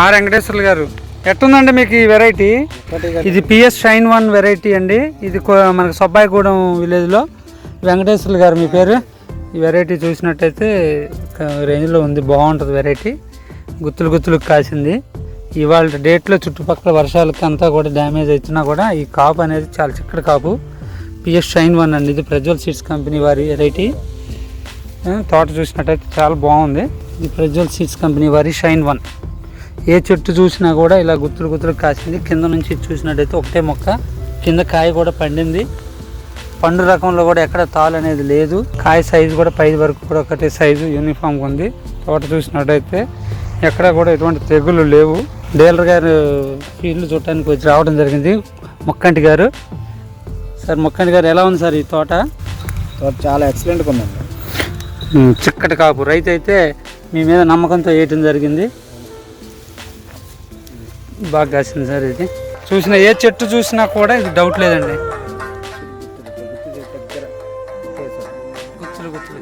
ఆ వెంకటేశ్వర్లు గారు. ఎట్టుందండి మీకు ఈ వెరైటీ? ఇది పిఎస్ షైన్ వన్ వెరైటీ అండి. ఇది మనకి సబ్బాయిగూడెం విలేజ్లో. వెంకటేశ్వర్లు గారు మీ పేరు? ఈ వెరైటీ చూసినట్టయితే రేంజ్లో ఉంది బాగుంటుంది వెరైటీ. గుత్తులు గుత్తులు కాసింది. ఇవాళ డేట్లో చుట్టుపక్కల వర్షాలకి అంతా కూడా డ్యామేజ్ అవుతున్నా కూడా ఈ కాపు అనేది చాలా చిక్కటి కాపు. పిఎస్ షైన్ వన్ అండి. ఇది ప్రజ్వల్ సీడ్స్ కంపెనీ వారి వెరైటీ. తోట చూసినట్టయితే చాలా బాగుంది. ఇది ప్రజ్వల్ సీడ్స్ కంపెనీ వారి షైన్ వన్. ఏ చెట్టు చూసినా కూడా ఇలా గుత్తులు గుత్తులు కాసింది. కింద నుంచి చూసినట్టయితే ఒకటే మొక్క. కింద కాయ కూడా పండింది. పండు రకంలో కూడా ఎక్కడ తాలు అనేది లేదు. కాయ సైజు కూడా పై వరకు కూడా ఒకటే సైజు యూనిఫామ్గా ఉంది. తోట చూసినట్టయితే ఎక్కడ కూడా ఎటువంటి తెగులు లేవు. డీలర్ గారు ఫీల్డ్ చూడటానికి వచ్చి రావడం జరిగింది. మొక్కంటి గారు. సార్ మొక్కంటి గారు ఎలా ఉంది సార్ ఈ తోట? తోట చాలా ఎక్సలెంట్గా ఉందండి. చిక్కటి కాపు. రైతు అయితే మీ మీద నమ్మకంతో వేయటం జరిగింది. బాగా కాసింది సార్ ఇది. చూసిన ఏ చెట్టు చూసినా కూడా ఇది డౌట్ లేదండి. గుత్తులు గుత్తులు.